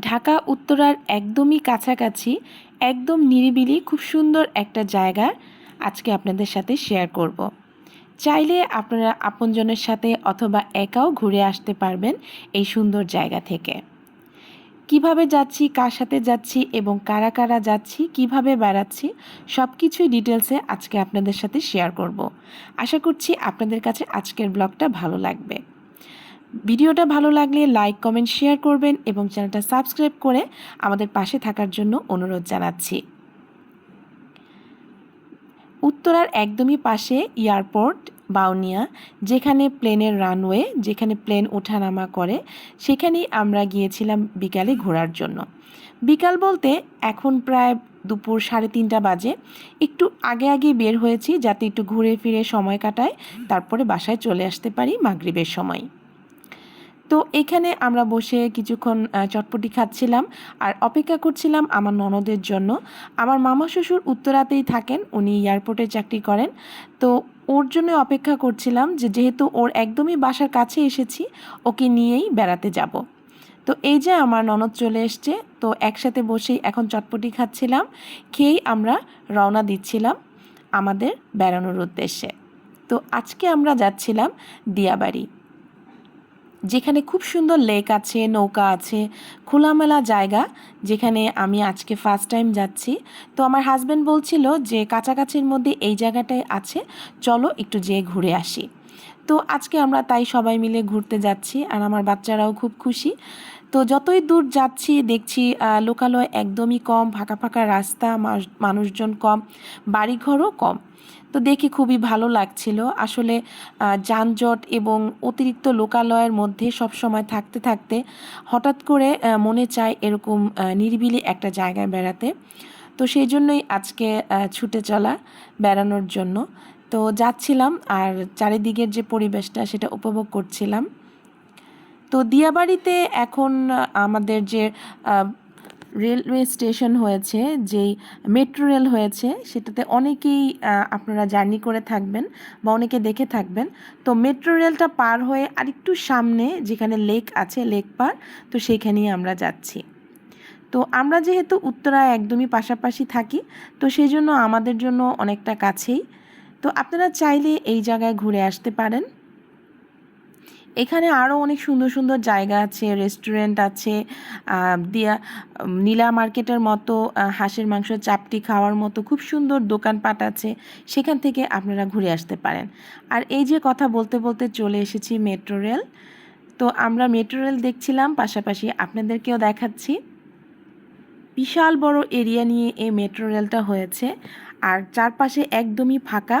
ঢাকা উত্তরার একদমই কাছাকাছি, একদম নিরিবিলি, খুব সুন্দর একটা জায়গা আজকে আপনাদের সাথে শেয়ার করব। চাইলে আপনারা আপনজনের সাথে অথবা একাও ঘুরে আসতে পারবেন এই সুন্দর জায়গা থেকে কীভাবে যাচ্ছি, কার সাথে যাচ্ছি এবং কারা কারা যাচ্ছি, কীভাবে বেড়াচ্ছি সব কিছুই ডিটেলসে আজকে আপনাদের সাথে শেয়ার করব। আশা করছি আপনাদের কাছে আজকের ব্লগটা ভালো লাগবে ভিডিওটা ভালো লাগলে লাইক, কমেন্ট, শেয়ার করবেন এবং চ্যানেলটা সাবস্ক্রাইব করে আমাদের পাশে থাকার জন্য অনুরোধ জানাচ্ছি। উত্তরার একদমই পাশে এয়ারপোর্ট, বাউনিয়া, যেখানে প্লেনের রানওয়ে, যেখানে প্লেন ওঠানামা করে, সেখানেই আমরা গিয়েছিলাম বিকালে ঘোরার জন্য। বিকাল বলতে এখন প্রায় দুপুর সাড়ে তিনটা বাজে। একটু আগে আগে বের হয়েছি যাতে একটু ঘুরে ফিরে সময় কাটায়, তারপরে বাসায় চলে আসতে পারি মাগরিবের সময়। তো এখানে আমরা বসে কিছুক্ষণ চটপটি খাচ্ছিলাম আর অপেক্ষা করছিলাম আমার ননদের জন্য। আমার মামা শ্বশুর উত্তরাতেই থাকেন, উনি এয়ারপোর্টে চাকরি করেন। তো ওর জন্য অপেক্ষা করছিলাম যে যেহেতু ওর একদমই বাসার কাছে এসেছি, ওকে নিয়েই বেড়াতে যাব। তো এই যে আমার ননদ চলে এসছে, তো একসাথে বসেই এখন চটপটি খাচ্ছিলাম, খেয়েই আমরা রওনা দিচ্ছিলাম আমাদের বেড়ানোর উদ্দেশ্যে। তো আজকে আমরা যাচ্ছিলাম দিয়াবাড়ি। যেখানে খুব সুন্দর লেক আছে, নৌকা আছে, খোলামেলা জায়গা যেখানে আমি আজকে ফার্স্ট টাইম যাচ্ছি। তো আমার হাজব্যান্ড বলছিল যে, কাছাকাছির মধ্যে এই জায়গাটায় আছে, চলো একটু যেয়ে ঘুরে আসি। তো আজকে আমরা তাই সবাই মিলে ঘুরতে যাচ্ছি আর আমার বাচ্চারাও খুব খুশি। তো যতই দূর যাচ্ছি, দেখছি লোকালয় একদমই কম, ফাঁকা ফাঁকা রাস্তা মানুষজন কম, বাড়িঘরও কম। তো দেখে খুবই ভালো লাগছিল। আসলে যানজট এবং অতিরিক্ত লোকালয়ের মধ্যে সব সময় থাকতে থাকতে হঠাৎ করে মনে চায় এরকম নিরিবিলি একটা জায়গায় বেড়াতে। তো সেই জন্যই আজকে ছুটে চলা, বেড়ানোর জন্য। তো যাচ্ছিলাম আর চারিদিকের যে পরিবেশটা, সেটা উপভোগ করছিলাম। তো দিয়াবাড়িতে এখন আমাদের যে রেলওয়ে স্টেশন হয়েছে, যেই মেট্রো রেল হয়েছে, সেটাতে অনেকেই আপনারা জার্নি করে থাকবেন বা অনেকে দেখে থাকবেন। তো মেট্রো রেলটা পার হয়ে আরেকটু সামনে যেখানে লেক আছে, লেক পার, তো সেইখানেই আমরা যাচ্ছি। তো আমরা যেহেতু উত্তরায় একদমই পাশাপাশি থাকি, তো সেই জন্য আমাদের জন্য অনেকটা কাছেই। তো আপনারা চাইলে এই জায়গায় ঘুরে আসতে পারেন। এখানে আরও অনেক সুন্দর সুন্দর জায়গা আছে রেস্টুরেন্ট আছে দিয়া নীলা মার্কেটের মতো হাঁসের মাংস চাপটি খাওয়ার মতো খুব সুন্দর দোকানপাট আছে, সেখান থেকে আপনারা ঘুরে আসতে পারেন। আর এই যে কথা বলতে বলতে চলে এসেছি মেট্রো রেল, তো আমরা মেট্রো রেল দেখছিলাম, পাশাপাশি আপনাদেরকেও দেখাচ্ছি। বিশাল বড় এরিয়া নিয়ে এই মেট্রো রেলটা হয়েছে, আর চারপাশে একদমই ফাঁকা।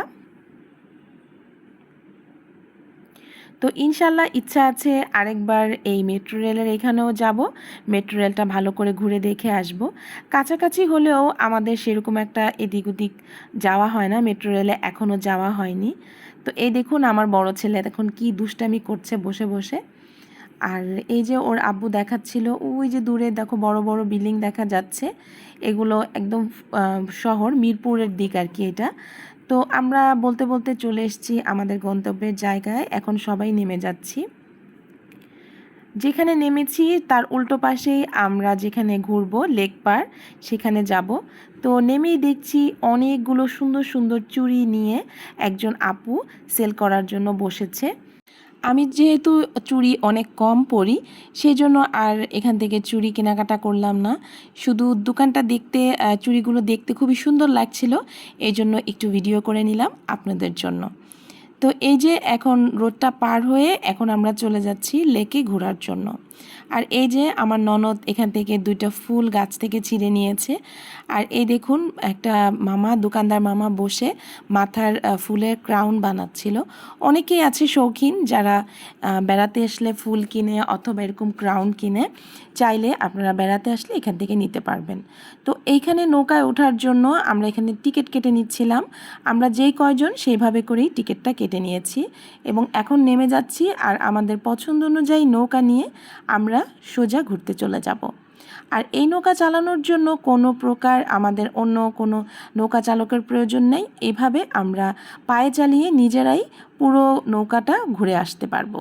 তো ইনশাল্লাহ ইচ্ছা আছে আরেকবার এই মেট্রো রেলের এখানেও যাব। মেট্রো রেলটা ভালো করে ঘুরে দেখে আসব। কাছাকাছি হলেও আমাদের সেরকম একটা এদিক ওদিক যাওয়া হয় না। মেট্রো রেলে এখনও যাওয়া হয়নি। তো এই দেখুন আমার বড় ছেলে এখন কি দুষ্টামি করছে বসে বসে। আর এই যে ওর আব্বু দেখাচ্ছিল, ওই যে দূরে দেখো বড় বড় বিল্ডিং দেখা যাচ্ছে। এগুলো একদম শহর, মিরপুরের দিক আর কি এটা। তো আমরা বলতে বলতে চলে এসেছি আমাদের গন্তব্যের জায়গায়। এখন সবাই নেমে যাচ্ছি। যেখানে নেমেছি তার উল্টো পাশেই আমরা যেখানে ঘুরব লেক পার সেখানে যাব। তো নেমেই দেখছি অনেকগুলো সুন্দর সুন্দর চুড়ি নিয়ে একজন আপু সেল করার জন্য বসেছে। আমি যেহেতু চুড়ি অনেক কম পরি সেই জন্য আর এখান থেকে চুড়ি কেনাকাটা করলাম না। শুধু দোকানটা দেখতে চুড়িগুলো দেখতে খুবই সুন্দর লাগছিল এই জন্য একটু ভিডিও করে নিলাম আপনাদের জন্য। তো এই যে এখন রোডটা পার হয়ে এখন আমরা চলে যাচ্ছি লেকে ঘোরার জন্য। আর এই যে আমার ননদ এখান থেকে দুইটা ফুল গাছ থেকে ছিঁড়ে নিয়েছে। আর এই দেখুন, একটা মামা, দোকানদার মামা বসে মাথার ফুলের ক্রাউন বানাচ্ছিল। অনেকেই আছে শৌখিন যারা বেড়াতে আসলে ফুল কিনে অথবা এরকম ক্রাউন কিনে চাইলে আপনারা বেড়াতে আসলে এখান থেকে নিতে পারবেন। তো এইখানে নৌকায় ওঠার জন্য আমরা এখানে টিকিট কেটে নিচ্ছিলাম। আমরা যেই কয়জন সেইভাবে করেই টিকিটটা কেটে নিয়েছি এবং এখন নেমে যাচ্ছি আর আমাদের পছন্দ অনুযায়ী নৌকা নিয়ে আমরা সোজা ঘুরতে চলে যাব। আর এই নৌকা চালানোর জন্য কোনো প্রকার আমাদের অন্য কোনো নৌকা চালকের প্রয়োজন নেই। এভাবে আমরা পায়ে চালিয়ে নিজেরাই পুরো নৌকাটা ঘুরে আসতে পারব।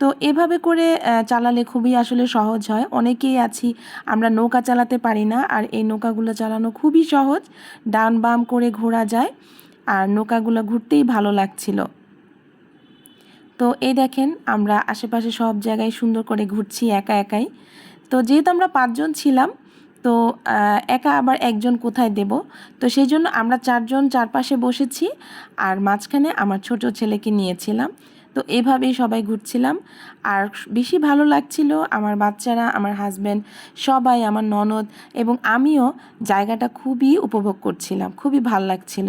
তো এভাবে করে চালালে খুবই আসলে সহজ হয়। অনেকেই আছি, আমরা নৌকা চালাতে পারি না আর এই নৌকাগুলো চালানো খুবই সহজ। ডান বাম করে ঘোরা যায়। আর নৌকাগুলো ঘুরতেই ভালো লাগছিল। তো এই দেখেন, আমরা আশেপাশে সব জায়গায় সুন্দর করে ঘুরছি একা একাই। তো যেহেতু আমরা পাঁচজন ছিলাম, তো একা আবার একজন কোথায় দেব? তো সেই জন্য আমরা চারজন চারপাশে বসেছি আর মাঝখানে আমার ছোট ছেলেকে নিয়েছিলাম। তো এভাবেই সবাই ঘুরছিলাম। আর বেশি ভালো লাগছিল আমার বাচ্চারা, আমার হাজব্যান্ড সবাই, আমার ননদ এবং আমিও জায়গাটা খুবই উপভোগ করছিলাম, খুবই ভালো লাগছিল।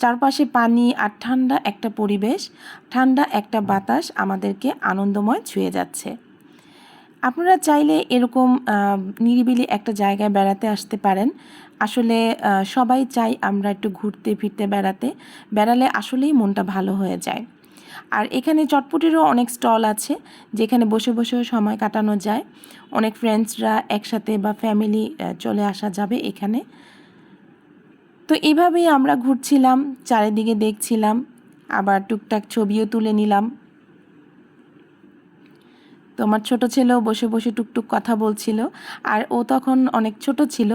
চারপাশে পানি আর ঠান্ডা একটা পরিবেশ, ঠান্ডা একটা বাতাস আমাদেরকে আনন্দময় ছুঁয়ে যাচ্ছে। আপনারা চাইলে এরকম নিরিবিলি একটা জায়গায় বেড়াতে আসতে পারেন। আসলে সবাই চাই আমরা একটু ঘুরতে ফিরতে বেড়াতে। বেড়ালে আসলেই মনটা ভালো হয়ে যায়। আর এখানে চটপটিরও অনেক স্টল আছে, যেখানে বসে বসেও সময় কাটানো যায়। অনেক ফ্রেন্ডসরা একসাথে বা ফ্যামিলি চলে আসা যাবে এখানে। তো এভাবেই আমরা ঘুরছিলাম, চারিদিকে দেখছিলাম, আবার টুকটাক ছবিও তুলে নিলাম। তো আমার ছোটো ছেলেও বসে বসে টুকটুক কথা বলছিল, আর ও তখন অনেক ছোট ছিল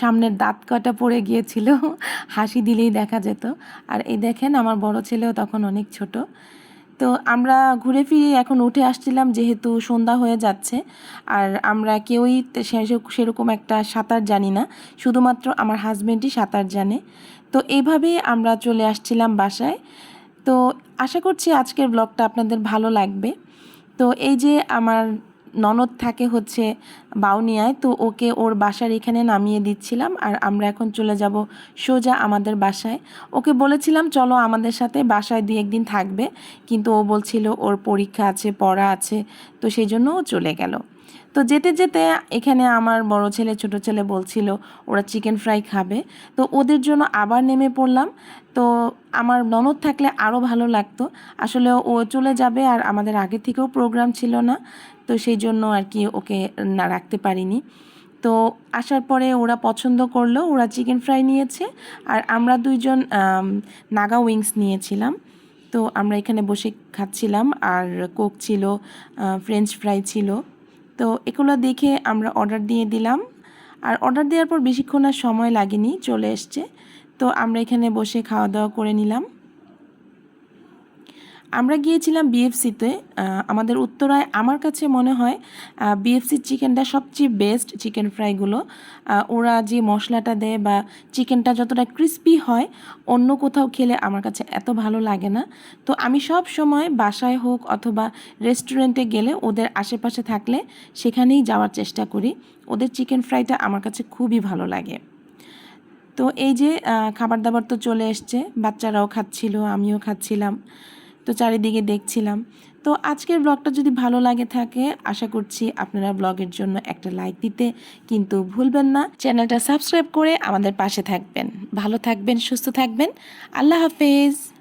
সামনের দাঁত কাটা পড়ে গিয়েছিল, হাসি দিলেই দেখা যেত। আর এই দেখেন আমার বড় ছেলেও তখন অনেক ছোট। তো আমরা ঘুরে ফিরে এখন উঠে আসছিলাম, যেহেতু সন্ধ্যা হয়ে যাচ্ছে, আর আমরা কেউই সেরকম একটা সাঁতার জানি না, শুধুমাত্র আমার হাজব্যান্ডই সাঁতার জানে। তো এইভাবেই আমরা চলে আসছিলাম বাসায়। তো আশা করছি আজকের ব্লগটা আপনাদের ভালো লাগবে। তো এই যে আমার ননদ থাকে হচ্ছে বাউনিয়ায়, তো ওকে ওর বাসার এখানে নামিয়ে দিচ্ছিলাম আর আমরা এখন চলে যাব সোজা আমাদের বাসায়। ওকে বলেছিলাম, চলো আমাদের সাথে বাসায় দু একদিন থাকবে। কিন্তু ও বলছিল, ওর পরীক্ষা আছে, পড়া আছে। তো সেই জন্য ও চলে গেল। তো যেতে যেতে এখানে আমার বড় ছেলে, ছোট ছেলে বলছিল, ওরা চিকেন ফ্রাই খাবে। তো ওদের জন্য আবার নেমে পড়লাম। তো আমার ননদ থাকলে আরও ভালো লাগতো। আসলে ও চলে যাবে আর আমাদের আগে থেকেও প্রোগ্রাম ছিল না। তো সেই জন্য আর কি ওকে না রাখতে পারিনি। তো আসার পরে ওরা পছন্দ করল, ওরা চিকেন ফ্রাই নিয়েছে। আর আমরা দুইজন নাগা উইংস নিয়েছিলাম। তো আমরা এখানে বসে খাচ্ছিলাম। আর কোক ছিল ফ্রেঞ্চ ফ্রাই ছিল। তো এগুলো দেখে আমরা অর্ডার দিয়ে দিলাম। আর অর্ডার দেওয়ার পর বেশিক্ষণ আর সময় লাগেনি, চলে এসছে। তো আমরা এখানে বসে খাওয়া দাওয়া করে নিলাম। আমরা গিয়েছিলাম বিএফসিতে আমাদের উত্তরায় আমার কাছে মনে হয় বিএফসির চিকেনটা সবচেয়ে বেস্ট চিকেন ফ্রাইগুলো। ওরা যে মশলাটা দেয় বা চিকেনটা যতটা ক্রিস্পি হয়, অন্য কোথাও খেলে আমার কাছে এত ভালো লাগে না। তো আমি সব সময় বাসায় হোক অথবা রেস্টুরেন্টে গেলে ওদের আশেপাশে থাকলে সেখানেই যাওয়ার চেষ্টা করি। ওদের চিকেন ফ্রাইটা আমার কাছে খুবই ভালো লাগে। তো এই যে খাবার দাবার তো চলে এসছে, বাচ্চারাও খাচ্ছিল, আমিও খাচ্ছিলাম। তো চারিদিকে দেখছিলাম। তো আজকের ব্লগটা যদি ভালো লাগে থাকে, আশা করছি আপনারা ব্লগের জন্য একটা লাইক দিতে কিন্তু ভুলবেন না। চ্যানেলটা সাবস্ক্রাইব করে আমাদের পাশে থাকবেন। ভালো থাকবেন, সুস্থ থাকবেন। আল্লাহ হাফেজ।